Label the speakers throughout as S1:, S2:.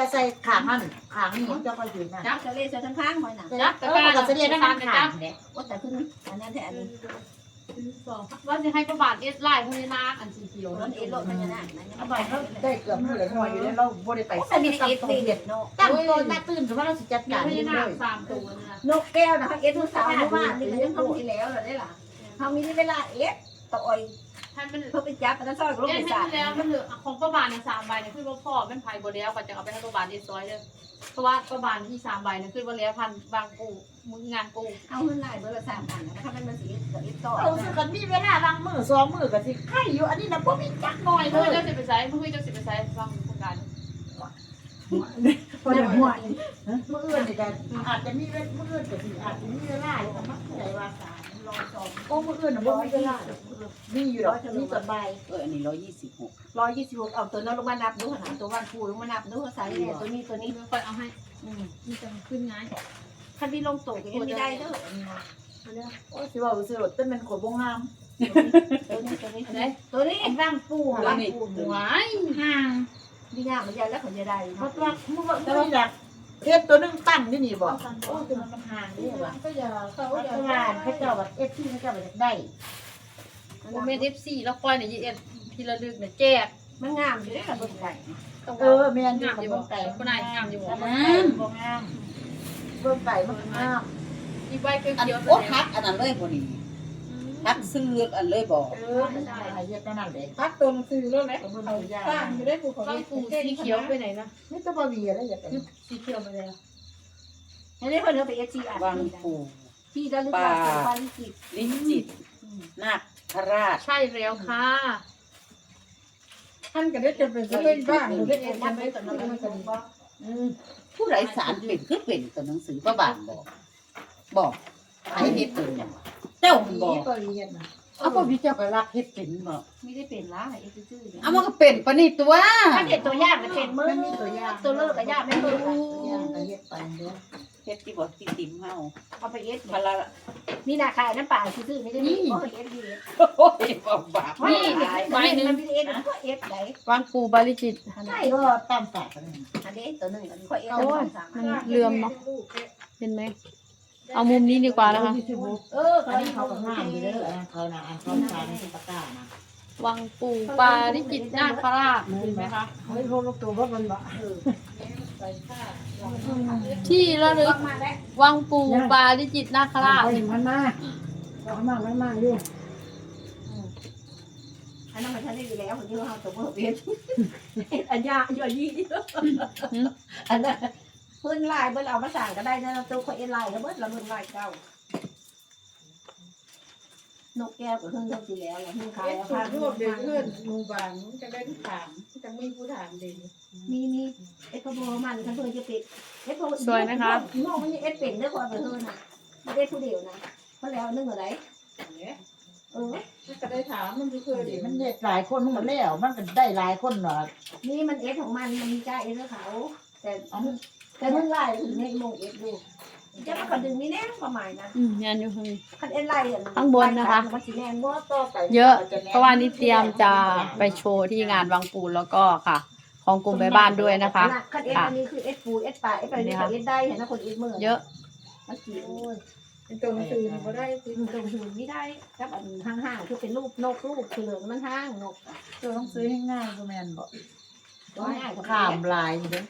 S1: จะใส่ขางมันขางนี่จะค่อยถึงนะ
S2: จับจะเล่นจะทั้งข้างไว้น่ะ
S3: จับ
S1: เอ
S3: ตะ
S1: อก
S3: ร้า
S1: มันก็จะเรียนได้ขางขางเนี่ย
S2: ว่าแต่ขึ้นอันนั้นแต่อันนี้
S3: ว่าจะให้ประบาทเอสไลน์พวกนี้นะอันสีเขียว
S2: ร
S3: นั่
S2: ถ
S3: น
S2: เอ
S3: เอง
S2: รถมันจะนั่น
S1: เอาไปเขาได้เกือบหมื่นเลยหน่อยอยู่แล้วเราบ่ได้ไป
S2: แต่มีเอฟตีเด็ดเนาะ
S1: ตั้งตัวตาตื่นสมมติเราสิจัด
S3: มี
S1: การ
S3: พ
S1: นี่
S3: ญา
S1: เล
S3: นาค
S1: ย
S3: สามตัวนะ
S2: นกแก้วนะคะเอฟทุกสาวว่านี่มันยังทำที่แล้วเหรอได้ล่ะเขามีเวลาเอฟ ต่อย
S3: ท่านมัน
S2: เพื่อไปจับมันซอยรถ
S3: เอ
S2: ไป
S3: ส
S2: จ่า
S3: ให้แล้วมันเหลือของประบาทในสามใบเนี่ยคือว่าพ่อมันไผ่บดแล้วก็จะเอาไปให้ประบาทเอสซอยเลยเพราะว่าประบาทที่สามใบเนี่ยคือว่าแล้วพันบางปูมืองานปู
S2: เอาเงินไหนเบอร์ละสามพันนะคะมันมาสีกับเอฟต่อ
S1: เราสึกกันมีเวลาบางมือสองมือก็สิไข่อยู่อันนี้นะบ่มีจักหน่อย
S3: เมื่อ
S1: เลย
S3: เจ้าสิไปใช้เมื่อเจ้าสิไปใช้ฟังโครงการ
S1: คนหัวมืออื่นนี่ก็อาจจะมีเวลมืออื่นก็สิอาจจะมีเวลาอยู่ก็มักใจว่าสารรอสอง โอ้มืออื่นน่ะบ่มีเวลามีอยู่ดอกมีสบาย
S4: เอออันนี้ร้อยยี่สิบหก
S2: ร้อยยี่สิบหกเอาตัวนั้นลงมานับดูขนาดตัววันคูลงมานับดูสายเนี่ยตัวนี้ตัวนี้
S3: ค่อยเอาให้
S2: อืม
S3: มันจะขึ้นไง
S2: คันที่ลงโตก็ยังไม่ได้เด้อ
S1: โอ้สิว่าสิรถแต่มันขนบ่งาม
S2: ตัวนี้ตัวนี้
S3: ไหน
S2: ตัวนี้
S1: ร่างปู
S2: วางปู
S3: หวาย
S1: ห่าง
S2: ดีงามมันใหญ่แล้วเขาจะได้
S1: เพราะว่ามือแต่ว่าอยาก เทปตัวนึงตั้งนี่นี่บ่โอ้คือมันห่างนี่ว่ะ
S2: ก็อย่าเขา
S1: เขา
S2: อย่า
S1: จะว่าเขาเจ้าแบบ FC เขาเจ้าแบบได้
S3: โมเมนต์เอฟซีแล้วค่อยเนี่ยยีเอ็ดทีละลึกเนี่ยแจก
S2: มันงามอยู่ได้กับเบิ่งไก่
S1: เออแม่นอยู่
S3: งาม
S1: กับ
S3: อยู่
S1: เบิ่
S3: บ่
S1: งไก่
S3: คนไหนงามอยู่บ่
S1: งามบ่งามเบิ่งไก่มันงาม
S3: อีใบเขี
S4: อัน
S3: ยวๆ
S4: โอ้ทักอันนั้นเลยพอดี ทักซื้ออันเลยบอก
S1: เออไม่ได้เฮ็ดนั่นเด้
S5: พักตัวหนังสือแล้วแหละ
S1: เบิ่งยา
S5: สร้างอยู่ได้ภูเขา
S3: ฟังปูสีเขียวไปไหนนะ
S1: นี่ก็บ่มีอะไรอย่างเงี้ย
S3: สีเขียวไปแล้ว
S2: อันนี้คนเดียวไปเอชีอะ
S4: วางปู
S2: ที่ระลึกว่าวันจิต
S4: ลิ้นจิตนาคราช
S3: ใช่แล้วค่ะ
S5: ท่านก็ได้จะเป็นเล่นบ้างหรือได้เอ็นกับน
S2: ไป
S5: ได้
S2: ตอน
S5: ตั
S2: นั้
S5: วนมันก็ดี
S1: อืม
S4: ผู้ไร้สารเป็นคือเป็นตัวหนังสือประบาทบอก บอกใครเฮ็ดเป็นอย่างวะเจ้าบอก
S5: ก็เรียนนะ
S4: เอาพ่อพี่เจ้าก็รักเฮ็ดเป็นบอก
S2: ไม่ได้เป็นละเอชีชื่อ
S4: เอามันก็เป็นปะนี่ตัว
S2: ถ้าเด็ดตัวยากมันเป็นมือ
S1: มันมีตัวอย่าง
S2: ตัวเลิกก็ยากไม่เลิก
S1: อย่างก็เฮ็ดไปเด้อ
S4: เฮ็ดที่บอกที่ติมเฮา
S2: เอาไปเอส
S4: พระรา
S2: นี่นาคายน้ำป่าชื่อไม่ได้มีเพราะเอสดี
S4: โอ้ยบอกบาป
S2: นี่ใบหนึ่งมันเป็นเอสก็เอสไหน
S3: วางปูบาลิจิต
S2: ใช่
S1: ก็ตามปากกัน
S2: อันนี้ตัวหนึ่งอันนี้ค่อยเอสตัวสาม
S3: มันเลื่อมเนาะเห็นไหม เอามุมนี้ดีกว่านะคะ
S2: เออ
S1: อันนี้เขาก็งามอยู่เด้ออันนั้นเขานะอันเขาทานตะกร้านะ
S3: วังปูบาลิจิตนาคราชเห็นไหมคะ
S5: เฮ้ยพวกตัวว่ามันบะ
S3: ที่ระลึก
S2: วั
S3: งปูบาลิจิตนาคราช
S5: เห็นมันมากมันมากมันมากอยู่
S2: อันนั้นมันทะเลอยู่แล้วคนที่เราตัวเพิ่มเอสอันยาอยู่อันนี้อันนั้น พิ่นลายเพิ่นเอามาสั่งก็ได้นะตัวค่อยเอสลายก็เบิดเราเพิ่นลายเก่านกแก้วกับเพิ่งเท่าที่แล้วเพิ่งขาย
S5: เอ็ด
S2: แล้ว
S5: สู
S2: ค่ะ
S5: ตรรวบเดือดขึ้นมูบานจะได้ถามจะมีผู้ถามดี
S2: มีมีเอ็ดขโมยมันทั้งเพิ่นจะปิดเอ็ดโม
S3: สวยไหมคะ
S2: นอกมันยังเอ็ดเป็นได้ความเป็นเพิ่นน่ะไม่ได้ผู้เดียวนะเพราะแล้วนึ่งอะไร
S5: เนี่ย
S2: เออ
S5: ก็ได้ถามมันคือคือดี
S1: มันเด็กหลายคนหมดแล้วมันก็ได้หลายคนเนาะ
S2: นี่มันเอ็ดของมันมันมีจ้าเอ็ดของเขา แต่ แต่มันไล่ถึงในโมงเอ็ดดูจะมาขดึงนี่แน่ประมาณนั้น
S3: อืมยันอยู่ข้างนี้
S2: คันเอ็ดไล่
S3: ข้างบนนะคะ
S2: มันสีแดง
S1: ว่าต่อไป
S3: เยอะ เพราะว่านี่เตรียมจะไปโชว์ที่งานวังปูแล้วก็ค่ะ ของกลุ่มแม่บ้านด้วยนะคะ
S2: คันเอ็ดอันนี้คือเอ็ดปูเอ็ดปลาเอ็ดไปนี่เอ็ดได้เห็นนะคนเอ็ดมือ
S3: เยอะ
S2: มันสีโอ้ย
S5: เป็นตัวหนังสือก็ได้สิ
S2: มันตรงหูไม่ได้ครับอันห่างๆคือเป็นรูปนกรูปคือเหลืองมันห่างนก
S1: ตัวต้องซื้อให้ง่ายก็แม่นบ่
S2: ก็ง่ายกับ
S1: ข้ามลายเด้อ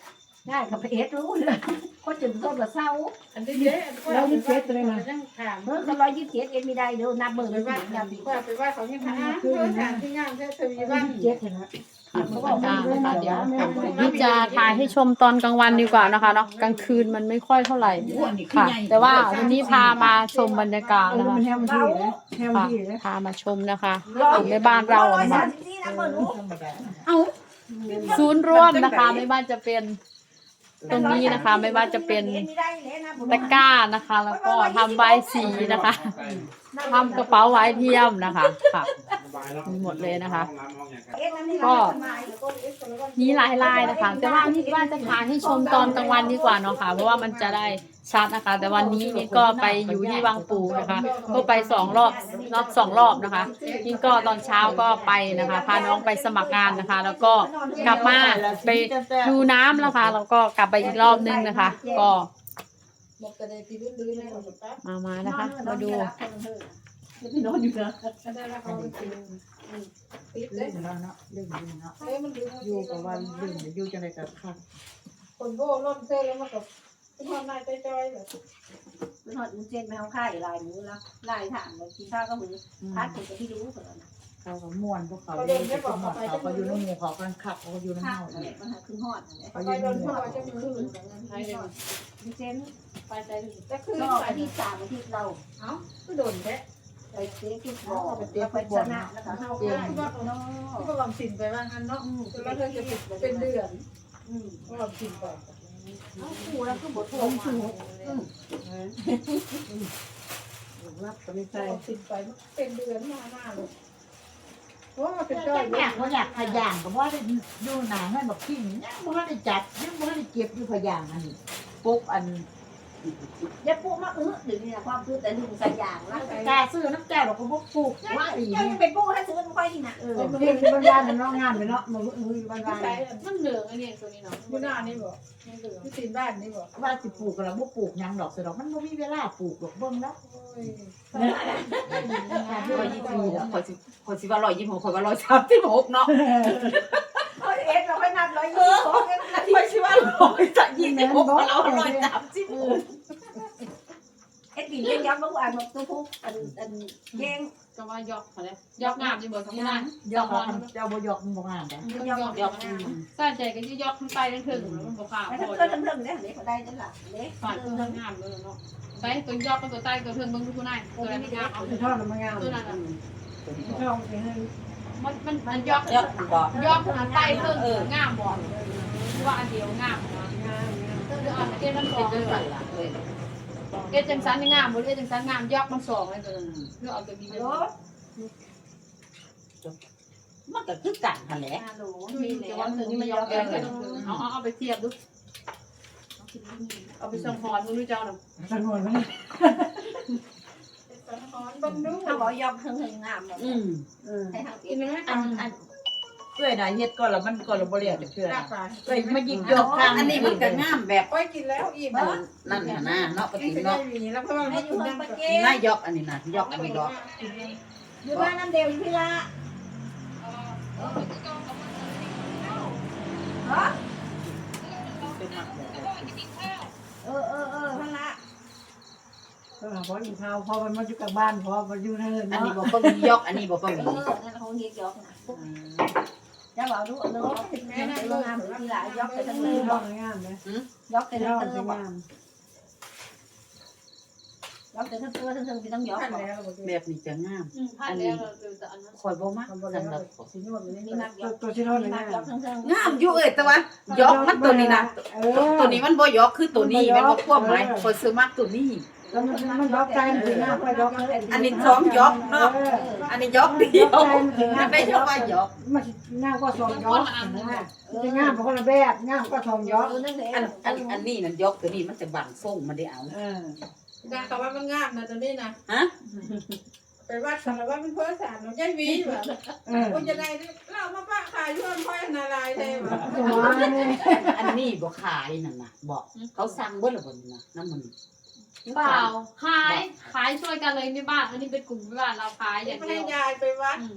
S2: ง่ายกับเอ็ดรู้เลยก็จึงต้นละเศร้า
S5: อันนี้เยอะแล้วนี่เฟซเลยนะยังถาม
S2: เมื่อเขาร้อยยี่สิบเอ็ดเอ็ดไม่ได้เดี๋ยวนับมือ
S5: ไป
S2: เลย
S5: ว่า
S2: ว่านับดี
S5: ว่าไปว่าเขายังถามเขาถามที่งานแค่ทวีบ้าน
S1: เจ็ดนะ
S3: ค่ะบรรยากาศนะคะเดี๋ยวนี่จะถ่ายให้ชมตอนกลางวันดีกว่านะคะเนาะกลางคืนมันไม่ค่อยเท่าไหร่ค่ะ แต่ว่าวันนี้พามาชมบรรยากาศ
S5: เออ
S3: นะคะ
S5: มันแฮมที่นะแฮม
S3: ค่ะ
S5: ที่นะ
S3: พามาชมนะคะกลุ่มแม่บ้านเรา
S2: ร้อย
S3: นะ
S2: สา
S3: คะ
S2: มสิบสี่นับมือรู้
S1: ธรรมดา
S3: ศูนย์ร่วมนะคะไม่ว่าจะเป็น ตรงนี้นะคะไม่ว่าจะเป็นตะกร้านะคะ แล้วก็ทำใบายสีนะคะทำกระเป๋าไว้เทียมนะคะค่ะ มีหมดเลยนะคะ ก็มีหลายลายนะคะ แต่ว่านี่ว่าจะถ่ายให้ชมตอนกลางวันดีกว่าเนาะค่ะ เพราะว่ามันจะได้ชัดนะคะ แต่วันนี้นี่ก็ไปอยู่ที่วังปูนะคะ ก็ไปสองรอบรอบสองรอบนะคะนี่ก็ตอนเช้าก็ไปนะคะ พาน้องไปสมัครงานนะคะ แล้วก็กลับมาไปดูน้ำแล้วค่ะแล้วก็กลับไปอีกรอบนึงนะคะ ก็
S5: บอกแต่ในทีวีดูในของแป๊บ
S3: มามานะคะ มาดู
S2: นอนอยู่นะ
S5: ได้แล้วเขาจริงติดเล
S1: เล่
S5: ย
S1: นแล้วเนาะเล่นอยู่เนาะ
S5: เอ้มันดู
S1: อยู่กับวันเล่นอยู่จังได๋ก็คัก
S5: คนโบ้ร่อนเส้นแล้วมันกับทุกคนนายใจจอยแบบ
S2: นอนอุ้งเจนไม่เอาค่ายลายมือละลายถามเลยกินข้าวก็มือพัดถึงจะที่รู้คนนั้น
S1: เขาก็ม่วนพวกเขาเล่นเขาหมดเขาก็อยู่ในหมู่เขากันคักเขาก็อยู่ใน
S2: ข้า
S1: เฮาว
S2: เนี่ยมันขึ้นหอดเนี่ย
S1: เขาอ
S5: ไป
S1: ยู่ใน
S5: โดน
S1: หมู่
S5: พ่อจะมือ
S2: อุ้งเจน
S5: ไปใจจะคืน
S2: ก็
S5: ไป
S2: อาทิตย์สามอาทิตย์เรา
S5: เอ้าก็โดนแท้
S2: ไปเตะฟุตบอลไปชนะแล้วก็เข้า
S5: เอ
S2: ค่า
S5: อยก็
S2: เนาะ
S5: ก็วางสินไปบ้างอันเนาะแล้วเธอจะเป็นเดือน
S2: อืม
S5: ก็วางสินไป
S2: เอาคู่แล้วก็บทโทษชูอืม
S1: รับก็ไม่
S5: ใส่
S1: ใช่
S5: สินไปเป็นเดือนหน้าหน้าเลยเพราะว่าเป็นจอ
S1: อยยากบ่อยากขย่างก็บ่ได้ดูหนังให้แบบพิมยังบ่ได้จัดยังบ่ได้เก็บอยู่ขย่างอันนี้ปุ๊บอัน
S2: อย่าปุ๊มาอื้อหรือเนี่ยความคือแต่ดึงใส่ยางแล้ว
S1: กล้าซื้อน้ำแก้วเราก็บ่ปลูกว่าอี
S2: เจ้ายังเป็นปุ๊ให้ซื้อมันค่อยที่น่ะ
S1: เออเฮ็ดบ้านๆเนาะงามไปเนาะมันเออบ้าน
S5: ใส่
S3: มันเหลืองอันนี้ตัวนี้เนาะ
S5: อยู่หน้านี่บอกที่สินบ้านนี่บอก
S1: ๆว่าสิปลูกก็แล้วบ่ปลูกหยังดอกสิดอกมันบ่มีเวลาปลูกดอกเบิ่งแล้ว
S5: โอ้ย
S4: ร้อยยี่สิบหกคนสิคนสิว่าร้อยยี่สิบหกคนว่าร้อยสามสิบหกเนาะ
S2: เออเอ็ดเราไม่นับร้อยยี่สิบสองนาที
S4: คนสิว่าร้อยจะยี่ สิบหกเราร้อยสามสิบหก
S2: เอ็ดดินยังย้ำว่อ่านมาตัวพวกอันอันแย่ง
S3: ก็ว่ายอกเขาเลยยอกงามจะบอกทั้งนั้น
S1: ยอกเอาเจ้าบ่ยอกมันบ่งามเด้
S2: ยังย้ำ
S4: ยก
S3: ใส่ใจก็จะยอกขึ้นไปนั่นถึงมันบอกขาด
S2: แล้ว
S3: พอ
S2: ก็ทั้งเรื่องเนี่ยเด็กเขาได้นั่นแหละเด็ก
S3: ฝาดตัวงามเลยเนาะใส่ตัวยอกกับตัวใต้ตัวเทิงเบิ่งทุกนายตัวนั้นงามเอา
S5: ทอดมันงาม
S3: ตัวนั้น
S5: ทอดไปให้
S3: มันมันมันยอก
S4: ยอก
S3: ยอกอันใต้เทิงงามบ่ว่าอันเดียวงามเอออัน เดียวมันสอง
S4: จัง
S3: เล
S4: สัน
S3: ย
S4: ล่ะเอ้ย
S3: เอ็ดจังสันงามบ่เอ็ดจังสันงามยอกมันสองเลยตัวนึงเลือกเอาตัวนี้ไป
S2: ฮัลโหล
S4: มันก็คือกันนั่นแหละ
S3: มีแต่ว่าตั
S2: ว
S3: นี้มั
S2: มัน
S3: ยอ
S2: กก
S3: แก่
S2: แก่
S3: กันเอาเอาเอาไปเทียบดูเอาไปส่งหอนมึงดูเจ้าน่ะ
S1: สนวนมัน
S5: บันดู
S2: เขาบอกยอกเทิงเทิงงาม
S4: อืม
S1: เออ
S2: ให้ทา
S5: กิ
S2: เอ็
S5: นไหม
S1: อันอัน เอ้ยน่ะเฮ็ดก่อนแล้วมันก่อนแล้วบ่เรียกเชื่อ
S5: ลา
S1: นะ
S5: กปลา
S1: เอ้ยมายิงยกข้าง
S4: อันนี้มันก็งามแบบ
S5: โอ้ยกินแล้วอิ่ม
S4: นั่นน่ะนะเนาะปก
S5: กิ
S4: ติ
S5: นได้
S4: เนาะ
S5: หวีแล้วเพราะว่า
S2: ให้
S5: ไม่
S2: อยู่
S5: กิน
S2: เมือง
S5: น้ำ
S2: ปะ
S5: ปลา
S2: เก้
S4: น่ายกอันนี้นะยกอันนี้ดอก
S2: อยู่บ้านน้ำเดียวอยู่พี่ละฮะเออเออเออพันละ
S1: เออพออยู่ข้าวพอมันมาอยู่กับบ้านพอมันอยู่เฮิน
S4: อัน
S1: เนาะ
S4: นี้บ่ปมียกอันนี้บ่ป
S2: เอ
S4: มี
S2: อนั่นเขาเรียกยอกนะ จะบอกดูเรื่องยอกเป็นเรื่องงามทีละยอกไปทั้งเลย
S1: ยอกงามเลย
S2: ยอกไป
S1: ย
S2: ทั้ง
S1: อก
S2: เติม
S1: งาม
S2: ยอกไปทั้งตัวทั้งเติมที่ต้องยอก
S5: ขั้น
S2: บอก
S5: แล้ว
S4: แบบนี้จะงาม
S3: พันแล้วเราแต่อันนั้น
S4: คอยบ่มักสำหรับ
S1: สิโยน
S2: มีมากยอก
S1: ตัวที่โทษ
S2: มี
S1: เลย
S2: มากยอกทั้งเติม
S4: งามอยู่เอ้ยแต่ว่ายกมันตัวนี้นะ
S1: เออ
S4: ตัวนี้มันบ่ยกคือตัวนี้มันบ่ควบหมายคอยซื้อมักตัวนี้
S1: แล้วมันมันยอกใจมันสิงามก็ยอก
S4: อันนี้สองยกเนาะอันนี้ยกเดียวอันนี้ยกว่ายก
S1: มันงามก็สองยอกจะงามคนละแบบงามก็สองยอก
S2: เออนั่นเอง
S4: อันอันอันนี้นั่นยกตัวนี้มันจะบังส่งมันได้เอา
S1: เออ
S5: นะแต่ว่ามันงามนะตัวนี้นะ
S4: ฮะ
S5: ไปวัดสารวัตรเป็นเพื่อสารน้องยายวีแบบ
S1: เออ
S5: ว่าจะได้เรามาป้าขายย้อนพ่อยนาลายเลยแบบ
S1: ตัวนี่
S4: อันนี้บ่ขายนั่นน่ะบอกเขาสั่งเบิดแล้วบ่นี่นะน้ำมัน
S3: เปล่าขายขายช่วยกันเลยในบ้านอันนี้เป็นกลุ่มบ้านเราขายอย่าง
S5: ไม่
S3: เดี
S5: ให้
S3: ยว ยา
S5: ยไปวัด
S3: อืม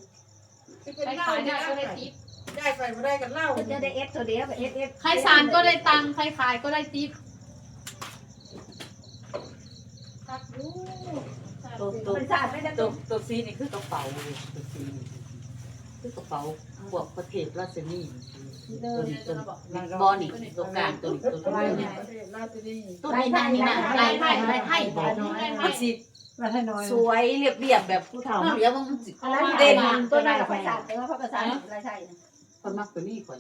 S5: ที่เป็น
S3: ใคร
S5: เหล้า
S3: ขาย
S5: เนี่
S3: ได้
S5: ย
S3: ก็ได้ทิป
S5: ได้ไปไม่ได้กันเหล้า
S2: จะได้เอฟตัวเดียวเอฟเอฟ
S3: ใครสารก็ได้ตังค์ใครขายก็ได้ทิป
S5: ตัดดู
S4: ตัวตัว
S2: เป็นสารไม่ได้
S4: ตัวตัวซีนี่คือกระเป๋าตัวซีนี่คือกระเป๋าพวกประเทศรัสเซียนี่ตัวนี้ตัวนี้ บอนี่ตัวกลางตัวนี้ตัวนี้
S5: ตั
S4: วนี้นะนี่นะลายไทยลายไทยบอกมันสิ
S1: มาให้น้อย
S4: สวยเรียบเรียบแบบผู้เฒ่าเรียบมันสิ
S2: เด่นตัวนั้นเราไปสารแต่ว่าเขาประสานอะไรใช่
S4: คนมักตัวนี้คน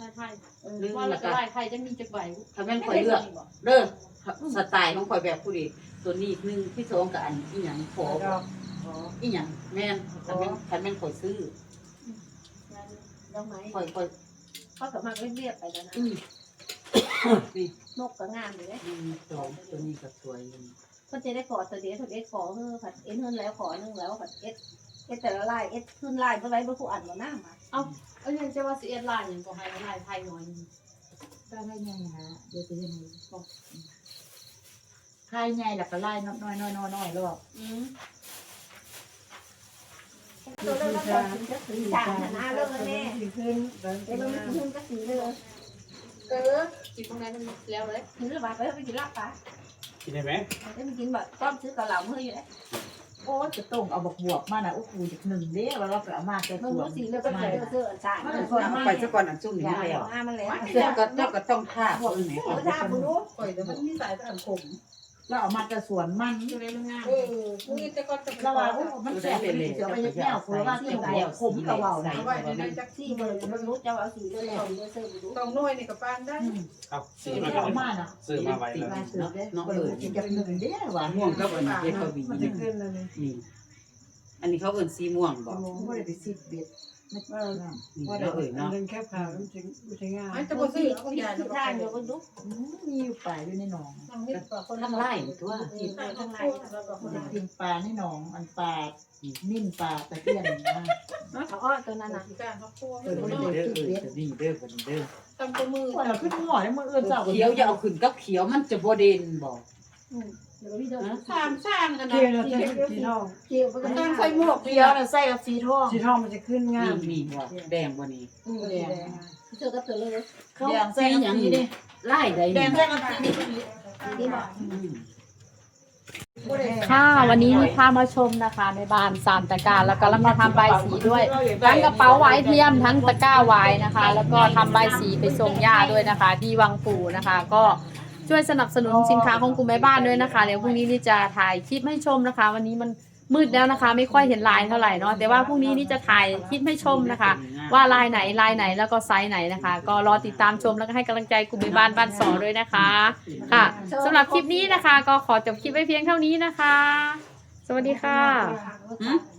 S3: ลายไทยว่า
S4: ลาวก็
S3: จะลายไทยจะมีจักใบ
S4: ถ้าแม่นข่อยเลือกเด้อสไตล์ของข่อยแบบผู้ดีตัวนี้หนึ่งที่สองกับอันอีหยังขอ
S5: อี
S4: หยังแม่นคันแม่นคันแม่นข่อยซื้อ
S2: ดอกไม้
S4: ข่อยข่อย
S2: เขาก็มาเรียบๆไปแล้วนะ
S4: อืมนี่
S2: นกก็งามอยู่เลย
S4: หนึ่งสองตัวนี้ก็สวยอยู่
S2: ก็จะได้ขอตัวเดียวตัวเอ็ดขอเออผัดเอ็ดเฮินแล้วขอนึงแล้วผัดเอ็ดเอ็ดแต่ละลายเอ็ดขึ้นลายเมื่อไรเมื่อผู้อ่านมาหน้ามา
S3: เอ้ยยังจะว่าสิเอ็ดไลน์ยังก็ให้ไลน์ไทยหน่อย
S1: ก็ได้ไงฮะเดี๋ยวจะยังไงบอกใครไงล่ะก็ไล่น้อยน้อยน้อยน้อยแล้วบอก
S2: อืม ตัวเลือกแล้วก็สีก็สีจางหนาเลยแม่
S5: สีขึ้นแล้ว
S2: เอ็ดมันขึ้นก็สีเลย
S3: เออจิบตรงนั้นแล้วเลย
S2: ถือระบาไปไปกินลาบปลา
S6: กินได้ไหม
S2: ได้ไปกินแบบต้อมซื้อกะเหล่าเมื่ออยู่เลย
S1: โอ้จะต้องเอาบกบวกมาน่ะโอ้โหจากหนึ่งเด้แล้วเราไปเอามาแต่
S2: มึ
S1: ส่
S2: ง
S1: วน
S2: สีเลยก็ใส่เสื้อใส่
S4: เอาไปซะก่อนอันซุ่มนี่
S2: อย่า
S4: ไม่เอา
S2: งามันแล้ว
S4: เจ้าก็เจ้าก็ต้องท่าเพิ่นแหม
S2: โอ้าบุรู้
S5: ปล่อยมันมีสายตะขม
S1: เราเอามาแต่ส่วนมัน
S3: ตัวนี้มันงาม
S5: เออนี่แต่ก่อนจะ
S1: เราว่าโอ้มันแสบไปเลยเดี๋ยวไปยัดแนวคนว่าที่หัวขมกระเบานะ
S5: เอาไว้ในนั้นจัก
S2: สีเลยมันรู้จะเอาสีเลยแล้วเสื้อบุรู้
S5: ต้องน้อยนี่กับปานได้
S6: เอา
S1: ซื้
S6: ซื้
S1: อ
S6: อ
S1: มา
S6: มา
S1: มาน่ะ
S6: ซื้อมาไว้แล้ว
S1: มาซื้อเด้เปิดจากหนึ่งเด้ว่ะ
S4: ม่วงกับอันเฮ็ดกะหวี
S5: มันจะขึ้นแล้วนี่
S4: นี่อันนี้เขาเอิ้นสีม่วงบ่
S1: ไม่ได้ไปสิบเบ็ด ไม่
S5: เออ
S4: นี่
S5: ว่า
S4: เราเอิ้น
S5: เนาะ
S4: เนาะ
S5: เรื่องแค่ผ่ามันจะมันจะง่าย
S2: มั
S5: มันน
S2: จะ
S5: จะ
S2: บ่
S5: บ่
S2: ซื้
S5: ซื้
S2: อ
S5: อ
S2: เอา
S5: เอา
S2: อ
S5: อย่า
S2: ย่าง
S5: ง
S2: ทางเดียวก็ดู
S1: มีอยู่ป่าอยู่ในหนอง
S4: ทั้งไล่ตัว
S2: กินไปข้างในแล้วก็
S1: มันกินปลาในหนองอันปลานิ่มปลาตะเกียนนะ
S2: เขาอ้อตัวนั้นน่ะ
S5: การเขาคั่ว
S4: เออเด้อเออนี่เด้อเด้อ
S5: ตำตัวมือ
S1: ว่าเราขึ้นหัวในมืออื่นเจ้า
S4: เขียวอย่าเอาขึ้นกับเขียวมันจะบ่เด่นบ่
S2: เดี๋ยวพี่เดิน
S4: สร้างสร้างกันนะ
S5: เกี่ยวแล้วสีทอง
S2: เกี่ยวไปกัน
S5: ต้องใส่หมวก
S1: เขียวน่ะใส่กับสีทอง
S5: สีทองมันจะขึ้นงา
S4: นี่
S5: ม
S4: มีบ่แดงบ่นี่
S1: แดง
S2: เจอกับตัวเลย
S1: แดงใส่กับสีนี่
S4: ไล่ได้
S1: แด
S4: นี่
S1: งใส่กับสีนี่
S2: ที่บอก
S4: อืม
S3: ค่ะวันนี้นี่พามาชมนะคะในบ้านสามตะกร้าแล้วก็แล้วมาทำใบสีด้วยทั้งกระเป๋าไว้เทียมทั้งตะกร้าไว้นะคะ แล้วก็ทำใบสีไปส่งย่าด้วยนะคะ ที่วังปู่นะคะ ก็ ช่วยสนับสนุนสินค้าของกลุ่มแม่บ้านด้วยนะคะ เดี๋ยวพรุ่งนี้นี่จะถ่ายคลิปให้ชมนะคะ วันนี้มันมืดแล้วนะคะ ไม่ค่อยเห็นลายเท่าไหร่เนาะแต่ว่าพรุ่งนี้นี่จะถ่ายคลิปให้ชมนะคะ ว่าลายไหนลายไหนแล้วก็ไซส์ไหนนะคะ ก็รอติดตามชมแล้วก็ให้กำลังใจกลุ่มแม่บ้านบ้านสอด้วยนะคะค่ะสำหรับคลิปนี้นะคะ ก็ขอจบคลิปไว้เพียงเท่านี้นะคะ สวัสดีค่ะ
S4: หืม